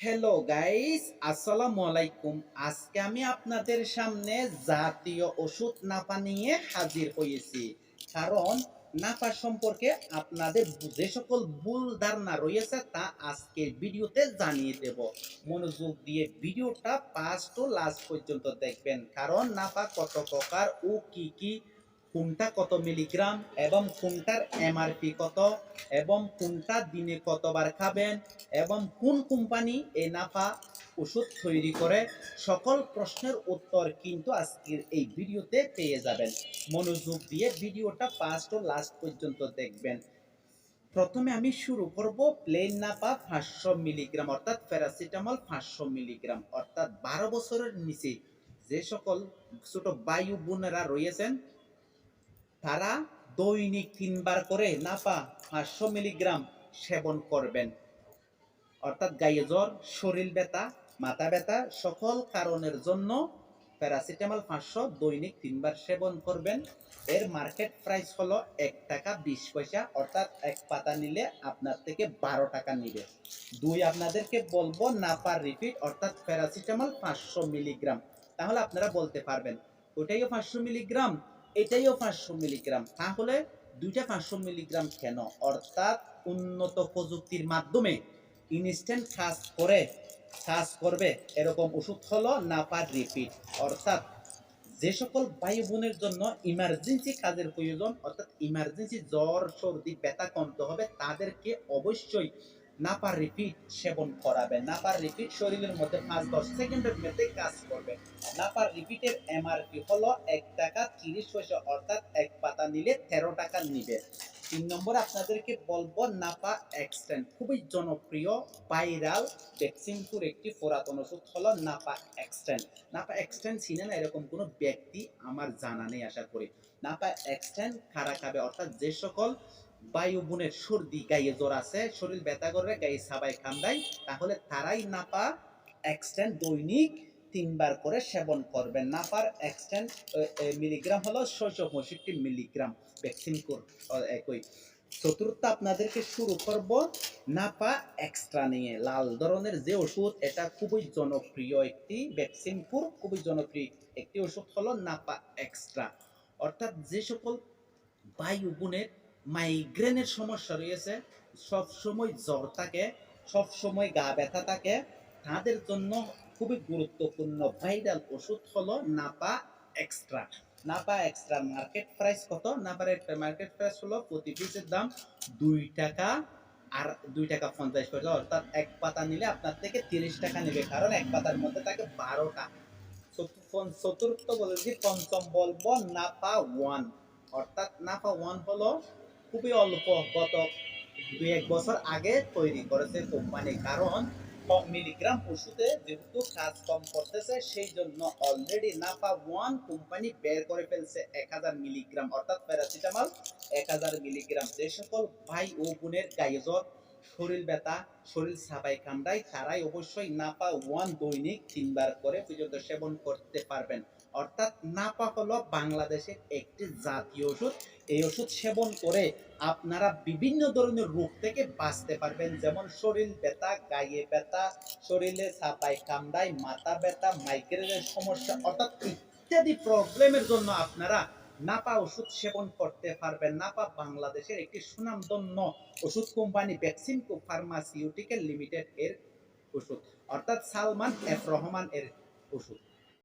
Hello guys আসসালামু আলাইকুম আজকে আমি আপনাদের সামনে জাতীয় ওষুধ নাপা নিয়ে হাজির হয়েছি। কারণ নাপা সম্পর্কে আপনাদের যে সকল ভুল ধারণা রয়েছে তা আজকের ভিডিওতে জানিয়ে দেব। মনোযোগ দিয়ে ভিডিওটা পাঁচ টু লাস্ট পর্যন্ত দেখবেন। কারণ নাপা কত প্রকার ও কি কি কোনটা কত মিলিগ্রাম এবং কোনটার এমআরপি কত এবং কোনটা দিনে কতবার খাবেন এবং কোন কোম্পানি এই নাফা ওষুধ তৈরি করে, সকল প্রশ্নের উত্তর কিন্তু আজকের এই ভিডিওতে পেয়ে যাবেন। মনোযোগ দিয়ে ভিডিওটা ফার্স্ট ও লাস্ট পর্যন্ত দেখবেন। প্রথমে আমি শুরু করব প্লেন নাপা পাঁচশো মিলিগ্রাম অর্থাৎ প্যারাসিটামল পাঁচশো মিলিগ্রাম অর্থাৎ বারো বছরের নিচে যে সকল ছোট বায়ু বোনেরা রয়েছেন তারা দৈনিক তিনবার করে নাপা পাঁচশো মিলিগ্রাম সেবন করবেন। অর্থাৎ গায়ে জ্বর, শরীর ব্যথা, মাথা ব্যথা সকল কারণের জন্য প্যারাসিটামল পাঁচশো দৈনিক তিনবার সেবন করবেন। এর মার্কেট প্রাইস হলো এক টাকা বিশ পয়সা, অর্থাৎ এক পাতা নিলে আপনার থেকে বারো টাকা নিবে। দুই, আপনাদেরকে বলব নাপার রিপিট, অর্থাৎ প্যারাসিটামল পাঁচশো মিলিগ্রাম। তাহলে আপনারা বলতে পারবেন ওটাইও পাঁচশো মিলিগ্রাম? এটাইও পাঁচশো মিলিগ্রাম। তাহলে দুইটা পাঁচশো মিলিগ্রাম কেন? অর্থাৎ উন্নত প্রযুক্তির মাধ্যমে ইনস্ট্যান্ট কাজ করে কাজ করবে, এরকম ওষুধ হলো নাপার রিপিট। অর্থাৎ যে সকল ভাই বোনের জন্য ইমার্জেন্সি কাজের প্রয়োজন, অর্থাৎ ইমার্জেন্সি জ্বর, সর্দি, ব্যথা কমতে হবে, তাদেরকে অবশ্যই নাপার রিপিট সেবন করাবে নাপার রিপিট শরীরের মধ্যে পাঁচ দশ সেকেন্ডের মধ্যে কাজ করবে। নাপার রিপিটের এমআরপি হলো এক টাকা তিরিশ পয়সা, অর্থাৎ এক পাতা নিলে তেরো টাকা নিবে। তিন নম্বর আপনাদেরকে বলব নাপা এক্সটেন্ড খুবই জনপ্রিয়, ভাইরাল, ভ্যাকসিনপুর একটি পুরাতন ওষুধ হলো নাপা এক্সটেন্ড নাপা এক্সটেন্ড ছিলেন এরকম কোনো ব্যক্তি আমার জানা নেই, আশা করি। নাপা এক্সটেন্ড খারা খাবে, অর্থাৎ যে সকল বায়ু বোনের সর্দি, গায়ে জ্বর আছে, শরীর ব্যথা করবে, গায়ে সাবাই কামড়ায় তাহলে তারাই নাপা এক্সটেন্ড দৈনিক তিনবার করে সেবন করবেন। নাপার এক্সটেন্ড মিলিগ্রাম হলো ছয়শো পঁয়ষট্টি মিলিগ্রাম ভ্যাকসিন একই। চতুর্থ আপনাদেরকে শুরু করব নাপা এক্সট্রা নিয়ে। লাল ধরনের যে ওষুধ, এটা খুবই জনপ্রিয় একটি ভ্যাকসিনপুর খুবই জনপ্রিয় একটি ওষুধ হলো নাপা এক্সট্রা অর্থাৎ যে সকল বায়ু বোনের মাইগ্রেনের সমস্যা রয়েছে সব সময় জ্বর থাকে সব সময় গা ব্যথা থাকে, তাদের জন্য খুবই গুরুত্বপূর্ণ ভাইরাল ওষুধ হলো Napa extra. Napa extra market price কত? নাপার মার্কেট প্রাইস হলো প্রতি পিসের দাম দুই টাকা আর দুই টাকা পঞ্চাশ পয়সা। অর্থাৎ এক পাতা নিলে আপনার থেকে তিরিশ টাকা নেবে, কারণ এক পাতার মধ্যে থাকে বারোটা। চতুর্থ বলেছি পঞ্চম বলব নাপা ওয়ান। অর্থাৎ নাপা ওয়ান হলো খুবই অল্প, গত দুই এক বছর আগে তৈরি করেছে কোম্পানি কারণ মিলিগ্রাম ওষুধে যেহেতু কাজ কম করতেছে সেই জন্য অলরেডি নাপা ওয়ান কোম্পানি বের করে ফেলছে এক হাজার মিলিগ্রাম অর্থাৎ প্যারাসিটামল এক হাজার মিলিগ্রাম যে সকল ভাই ও বোনের গায়ে জ্বর শরীর ব্যথা, শরীর সাবাই কামড়ায়, তারাই অবশ্যই নাপা ওয়ান দৈনিক তিনবার করে পর্যন্ত সেবন করতে পারবেন। অর্থাৎ নাপা হলো বাংলাদেশের একটি জাতীয় ওষুধ। এই ওষুধ সেবন করে আপনারা বিভিন্ন ধরনের রোগ থেকে বাঁচতে পারবেন। যেমন শরীর ব্যথা, গায়ে ব্যথা, শরীরে সাপাই কামড়ায়, মাথা ব্যথা মাইগ্রেনের সমস্যা, অর্থাৎ ইত্যাদি প্রবলেমের জন্য আপনারা নাপা ওষুধ সেবন করতে পারবেন। নাপা বাংলাদেশের একটি সুনামধন্য ওষুধ কোম্পানি, ভ্যাকসিন ফার্মাসিউটিক্যাল লিমিটেড এর ওষুধ। অর্থাৎ সালমান এফ রহমান এর ওষুধ।